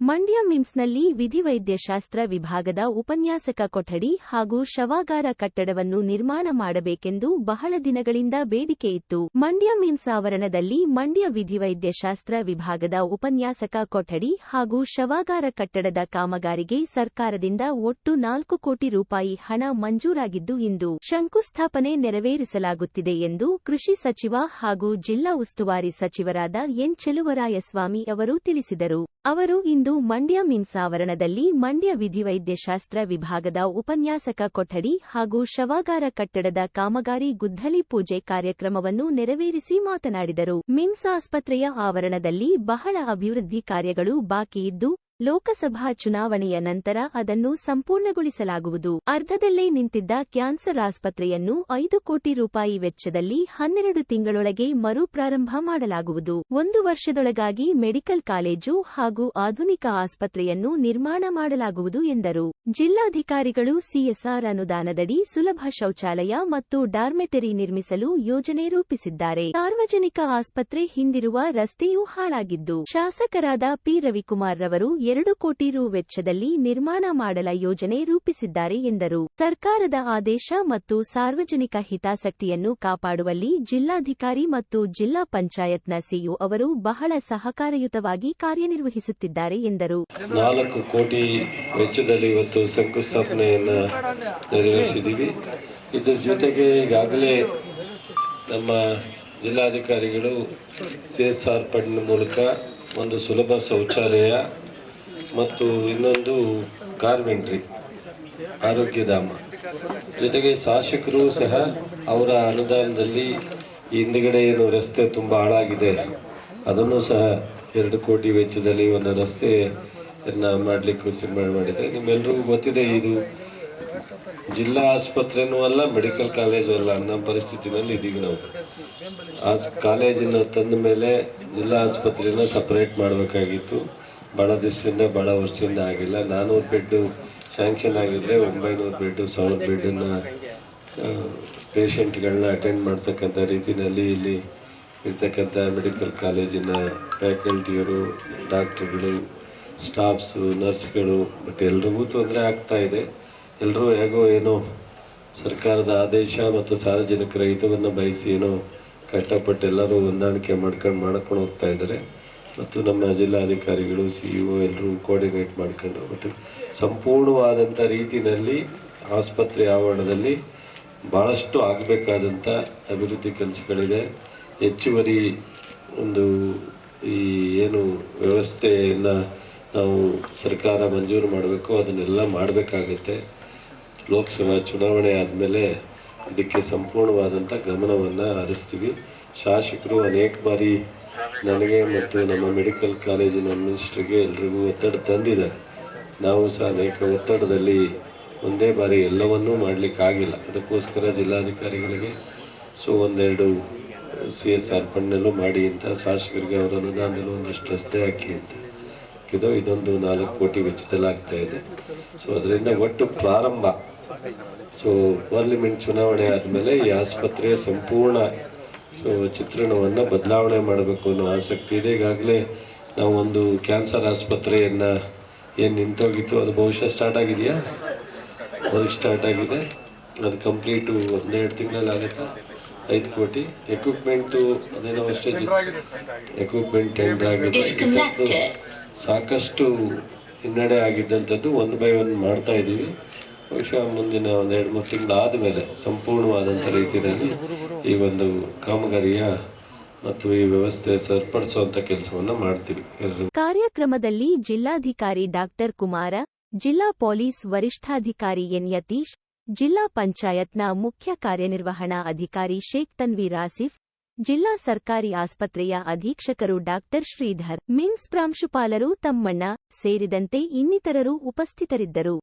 ಮಂಡ್ಯ ಮಿಮ್ಸ್ನಲ್ಲಿ ವಿಧಿವೈದ್ಯಶಾಸ್ತ್ರ ವಿಭಾಗದ ಉಪನ್ಯಾಸಕ ಕೊಠಡಿ ಹಾಗೂ ಶವಾಗಾರ ಕಟ್ಟಡವನ್ನು ನಿರ್ಮಾಣ ಮಾಡಬೇಕೆಂದು ಬಹಳ ದಿನಗಳಿಂದ ಬೇಡಿಕೆ ಇತ್ತು. ಮಂಡ್ಯ ಮಿಮ್ಸ್ ಆವರಣದಲ್ಲಿ ಮಂಡ್ಯ ವಿಧಿವೈದ್ಯಶಾಸ್ತ್ರ ವಿಭಾಗದ ಉಪನ್ಯಾಸಕ ಕೊಠಡಿ ಹಾಗೂ ಶವಾಗಾರ ಕಟ್ಟಡದ ಕಾಮಗಾರಿಗೆ ಸರ್ಕಾರದಿಂದ ಒಟ್ಟು ನಾಲ್ಕು ಕೋಟಿ ರೂಪಾಯಿ ಹಣ ಮಂಜೂರಾಗಿದ್ದು ಇಂದು ಶಂಕುಸ್ಥಾಪನೆ ನೆರವೇರಿಸಲಾಗುತ್ತಿದೆ ಎಂದು ಕೃಷಿ ಸಚಿವ ಹಾಗೂ ಜಿಲ್ಲಾ ಉಸ್ತುವಾರಿ ಸಚಿವರಾದ ಎನ್. ಚೆಲುವರಾಯಸ್ವಾಮಿ ಅವರು ತಿಳಿಸಿದರು. ಅವರು ಇಂದು ಮಂಡ್ಯ ಮಿನ್ಸ್ ಆವರಣದಲ್ಲಿ ಮಂಡ್ಯ ವಿಧಿವೈದ್ಯಶಾಸ್ತ್ರ ವಿಭಾಗದ ಉಪನ್ಯಾಸಕ ಕೊಠಡಿ ಹಾಗೂ ಶವಾಗಾರ ಕಟ್ಟಡದ ಕಾಮಗಾರಿ ಗುದ್ದಲಿ ಪೂಜೆ ಕಾರ್ಯಕ್ರಮವನ್ನು ನೆರವೇರಿಸಿ ಮಾತನಾಡಿದರು. ಮಿಮ್ಸ್ ಆಸ್ಪತ್ರೆಯ ಆವರಣದಲ್ಲಿ ಬಹಳ ಅಭಿವೃದ್ಧಿ ಕಾರ್ಯಗಳು ಬಾಕಿ ಇದ್ದು ಲೋಕಸಭಾ ಚುನಾವಣೆಯ ನಂತರ ಅದನ್ನು ಸಂಪೂರ್ಣಗೊಳಿಸಲಾಗುವುದು. ಅರ್ಧದಲ್ಲೇ ನಿಂತಿದ್ದ ಕ್ಯಾನ್ಸರ್ ಆಸ್ಪತ್ರೆಯನ್ನು ಐದು ಕೋಟಿ ರೂಪಾಯಿ ವೆಚ್ಚದಲ್ಲಿ ಹನ್ನೆರಡು ತಿಂಗಳೊಳಗೆ ಮರುಪ್ರಾರಂಭ ಮಾಡಲಾಗುವುದು. ಒಂದು ವರ್ಷದೊಳಗಾಗಿ ಮೆಡಿಕಲ್ ಕಾಲೇಜು ಹಾಗೂ ಆಧುನಿಕ ಆಸ್ಪತ್ರೆಯನ್ನು ನಿರ್ಮಾಣ ಮಾಡಲಾಗುವುದು ಎಂದರು. ಜಿಲ್ಲಾಧಿಕಾರಿಗಳು ಸಿಎಸ್ಆರ್ ಅನುದಾನದಡಿ ಸುಲಭ ಶೌಚಾಲಯ ಮತ್ತು ಡಾರ್ಮೆಟರಿ ನಿರ್ಮಿಸಲು ಯೋಜನೆ ರೂಪಿಸಿದ್ದಾರೆ. ಸಾರ್ವಜನಿಕ ಆಸ್ಪತ್ರೆ ಹಿಂದಿರುವ ರಸ್ತೆಯೂ ಹಾಳಾಗಿದ್ದು, ಶಾಸಕರಾದ ಪಿ ರವಿಕುಮಾರ್ ರವರು ಎರಡು ಕೋಟಿ ರು ವೆಚ್ಚದಲ್ಲಿ ನಿರ್ಮಾಣ ಮಾಡಲ ಯೋಜನೆ ರೂಪಿಸಿದ್ದಾರೆ ಎಂದರು. ಸರ್ಕಾರದ ಆದೇಶ ಮತ್ತು ಸಾರ್ವಜನಿಕ ಹಿತಾಸಕ್ತಿಯನ್ನು ಕಾಪಾಡುವಲ್ಲಿ ಜಿಲ್ಲಾಧಿಕಾರಿ ಮತ್ತು ಜಿಲ್ಲಾ ಪಂಚಾಯತ್ನ ಸಿಇಒ ಅವರು ಬಹಳ ಸಹಕಾರಯುತವಾಗಿ ಕಾರ್ಯನಿರ್ವಹಿಸುತ್ತಿದ್ದಾರೆ ಎಂದರು. ನಾಲ್ಕು ಕೋಟಿ ವೆಚ್ಚದಲ್ಲಿ ಇವತ್ತು ಶಂಕುಸ್ಥಾಪನೆಯನ್ನು ನೆರವೇರಿಸಿದ್ದೀವಿ. ಇದರ ಜೊತೆಗೆ ಈಗಾಗಲೇ ನಮ್ಮ ಜಿಲ್ಲಾಧಿಕಾರಿಗಳು ಸಿ ಎಸ್ ಆರ್ ಫಂಡ್ ಮೂಲಕ ಒಂದು ಸುಲಭ ಶೌಚಾಲಯ ಮತ್ತು ಇನ್ನೊಂದು ಕಾರ್ಮೆಂಟ್ರಿ ಆರೋಗ್ಯಧಾಮ ಜೊತೆಗೆ ಶಾಸಕರು ಸಹ ಅವರ ಅನುದಾನದಲ್ಲಿ ಹಿಂದ್ಗಡೆ ಏನು ರಸ್ತೆ ತುಂಬ ಹಾಳಾಗಿದೆ, ಅದನ್ನು ಸಹ ಎರಡು ಕೋಟಿ ವೆಚ್ಚದಲ್ಲಿ ಒಂದು ರಸ್ತೆಯನ್ನು ಮಾಡಲಿಕ್ಕೆ ಸಿದ್ಧ ಮಾಡಿದೆ ನಿಮ್ಮೆಲ್ಲರಿಗೂ ಗೊತ್ತಿದೆ, ಇದು ಜಿಲ್ಲಾ ಆಸ್ಪತ್ರೆನೂ ಅಲ್ಲ, ಮೆಡಿಕಲ್ ಕಾಲೇಜು ಅಲ್ಲ, ಅನ್ನೋ ಪರಿಸ್ಥಿತಿನಲ್ಲಿ ಇದ್ದೀವಿ ನಾವು. ಆ ಕಾಲೇಜನ್ನು ತಂದ ಮೇಲೆ ಜಿಲ್ಲಾ ಆಸ್ಪತ್ರೆನ ಸಪ್ರೇಟ್ ಮಾಡಬೇಕಾಗಿತ್ತು. ಭಾಳ ದಿವಸದಿಂದ ಭಾಳ ವರ್ಷದಿಂದ ಆಗಿಲ್ಲ. ನಾನ್ನೂರು ಬೆಡ್ಡು ಸ್ಯಾಂಕ್ಷನ್ ಆಗಿದ್ರೆ ಒಂಬೈನೂರು ಬೆಡ್ಡು ಸಾವಿರ ಬೆಡ್ಡನ್ನು ಪೇಷಂಟ್ಗಳನ್ನ ಅಟೆಂಡ್ ಮಾಡ್ತಕ್ಕಂಥ ರೀತಿಯಲ್ಲಿ ಇಲ್ಲಿ ಇರ್ತಕ್ಕಂಥ ಮೆಡಿಕಲ್ ಕಾಲೇಜಿನ ಫ್ಯಾಕಲ್ಟಿಯರು ಡಾಕ್ಟ್ರುಗಳು ಸ್ಟಾಫ್ಸು ನರ್ಸ್ಗಳು ಬಟ್ ಎಲ್ರಿಗೂ ತೊಂದರೆ ಆಗ್ತಾ ಇದೆ. ಎಲ್ಲರೂ ಹೇಗೋ ಏನೋ ಸರ್ಕಾರದ ಆದೇಶ ಮತ್ತು ಸಾರ್ವಜನಿಕರ ಹಿತವನ್ನು ಬಯಸಿ ಏನೋ ಕಷ್ಟಪಟ್ಟು ಎಲ್ಲರೂ ಹೊಂದಾಣಿಕೆ ಮಾಡ್ಕೊಂಡು ಮಾಡ್ಕೊಂಡು ಹೋಗ್ತಾ ಇದ್ದಾರೆ. ಮತ್ತು ನಮ್ಮ ಜಿಲ್ಲಾಧಿಕಾರಿಗಳು ಸಿ ಇ ಒ ಎಲ್ಲರೂ ಕೋಆರ್ಡಿನೇಟ್ ಮಾಡ್ಕೊಂಡು ಬಟ್ ಸಂಪೂರ್ಣವಾದಂಥ ರೀತಿಯಲ್ಲಿ ಆಸ್ಪತ್ರೆ ಆವರಣದಲ್ಲಿ ಭಾಳಷ್ಟು ಆಗಬೇಕಾದಂಥ ಅಭಿವೃದ್ಧಿ ಕೆಲಸಗಳಿದೆ. ಹೆಚ್ಚುವರಿ ಒಂದು ಈ ಏನು ವ್ಯವಸ್ಥೆಯನ್ನು ನಾವು ಸರ್ಕಾರ ಮಂಜೂರು ಮಾಡಬೇಕು, ಅದನ್ನೆಲ್ಲ ಮಾಡಬೇಕಾಗತ್ತೆ. ಲೋಕಸಭಾ ಚುನಾವಣೆ ಆದಮೇಲೆ ಇದಕ್ಕೆ ಸಂಪೂರ್ಣವಾದಂಥ ಗಮನವನ್ನು ಹರಿಸ್ತೀವಿ. ಶಾಸಕರು ಅನೇಕ ಬಾರಿ ನನಗೆ ಮತ್ತು ನಮ್ಮ ಮೆಡಿಕಲ್ ಕಾಲೇಜಿನ ಮಿನಿಸ್ಟ್ರಿಗೆ ಎಲ್ರಿಗೂ ಒತ್ತಡ ತಂದಿದ್ದಾರೆ ನಾವು ಸಹ ಅನೇಕ ಒತ್ತಡದಲ್ಲಿ ಒಂದೇ ಬಾರಿ ಎಲ್ಲವನ್ನೂ ಮಾಡಲಿಕ್ಕಾಗಿಲ್ಲ. ಅದಕ್ಕೋಸ್ಕರ ಜಿಲ್ಲಾಧಿಕಾರಿಗಳಿಗೆ ಸೊ ಒಂದೆರಡು ಸಿ ಎಸ್ ಆರ್ ಮಾಡಿ ಅಂತ ಶಾಸಕರಿಗೆ ಅವರ ಅನುದಾನದಲ್ಲಿ ಒಂದಷ್ಟು ರಸ್ತೆ ಹಾಕಿ ಅಂತ. ಇದು ಇದೊಂದು ನಾಲ್ಕು ಕೋಟಿ ವೆಚ್ಚದಲ್ಲಿ ಆಗ್ತಾ ಇದೆ. ಸೊ ಅದರಿಂದ ಒಟ್ಟು ಪ್ರಾರಂಭ. ಸೊ ಪಾರ್ಲಿಮೆಂಟ್ ಚುನಾವಣೆ ಆದಮೇಲೆ ಈ ಆಸ್ಪತ್ರೆಯ ಸಂಪೂರ್ಣ ಸೊ ಚಿತ್ರಣವನ್ನು ಬದಲಾವಣೆ ಮಾಡಬೇಕು ಅನ್ನೋ ಆಸಕ್ತಿ ಇದೆ. ಈಗಾಗಲೇ ನಾವು ಒಂದು ಕ್ಯಾನ್ಸರ್ ಆಸ್ಪತ್ರೆಯನ್ನು ಏನು ನಿಂತೋಗಿತ್ತು, ಅದು ಬಹುಶಃ ಸ್ಟಾರ್ಟ್ ಆಗಿದೆಯಾ? ಅದಕ್ಕೆ ಸ್ಟಾರ್ಟ್ ಆಗಿದೆ. ಅದು ಕಂಪ್ಲೀಟು ಒಂದೆರಡು ತಿಂಗಳಲ್ಲಿ ಆಗುತ್ತಾ. ಐದು ಕೋಟಿ. ಎಕ್ವಿಪ್ಮೆಂಟು ಅದೇನೋ ಅಷ್ಟೇ ಎಕ್ವಿಪ್ಮೆಂಟ್ ಟೆಂಡರ್ ಆಗಿದೆ. ಸಾಕಷ್ಟು ಹಿನ್ನಡೆ ಆಗಿದ್ದಂಥದ್ದು ಒನ್ ಬೈ ಒನ್ ಮಾಡ್ತಾ ಇದ್ದೀವಿ. ಬಹುಶಃ ಮುಂದಿನ ಒಂದು ಎರಡು ಮೂರು ತಿಂಗಳು ಆದಮೇಲೆ ಸಂಪೂರ್ಣವಾದಂಥ ರೀತಿಯಲ್ಲಿ ಈ ಒಂದು ಕಾಮಗಾರಿಯ ಮತ್ತು ಈ ವ್ಯವಸ್ಥೆ ಸರಿಪಡಿಸುವಂತ ಕೆಲಸವನ್ನು ಮಾಡ್ತೀವಿ. ಕಾರ್ಯಕ್ರಮದಲ್ಲಿ ಜಿಲ್ಲಾಧಿಕಾರಿ ಡಾಕ್ಟರ್ ಕುಮಾರ, ಜಿಲ್ಲಾ ಪೊಲೀಸ್ ವರಿಷ್ಠಾಧಿಕಾರಿ ಎನ್ ಯತೀಶ್, ಜಿಲ್ಲಾ ಪಂಚಾಯತ್ನ ಮುಖ್ಯ ಕಾರ್ಯನಿರ್ವಹಣಾ ಅಧಿಕಾರಿ ಶೇಖ್ ತನ್ವೀರ್ ಆಸಿಫ್, ಜಿಲ್ಲಾ ಸರ್ಕಾರಿ ಆಸ್ಪತ್ರೆಯ ಅಧೀಕ್ಷಕರು ಡಾಕ್ಟರ್ ಶ್ರೀಧರ್, ಮಿಮ್ಸ್ ಪ್ರಾಂಶುಪಾಲರು ತಮ್ಮಣ್ಣ ಸೇರಿದಂತೆ ಇನ್ನಿತರರು ಉಪಸ್ಥಿತರಿದ್ದರು.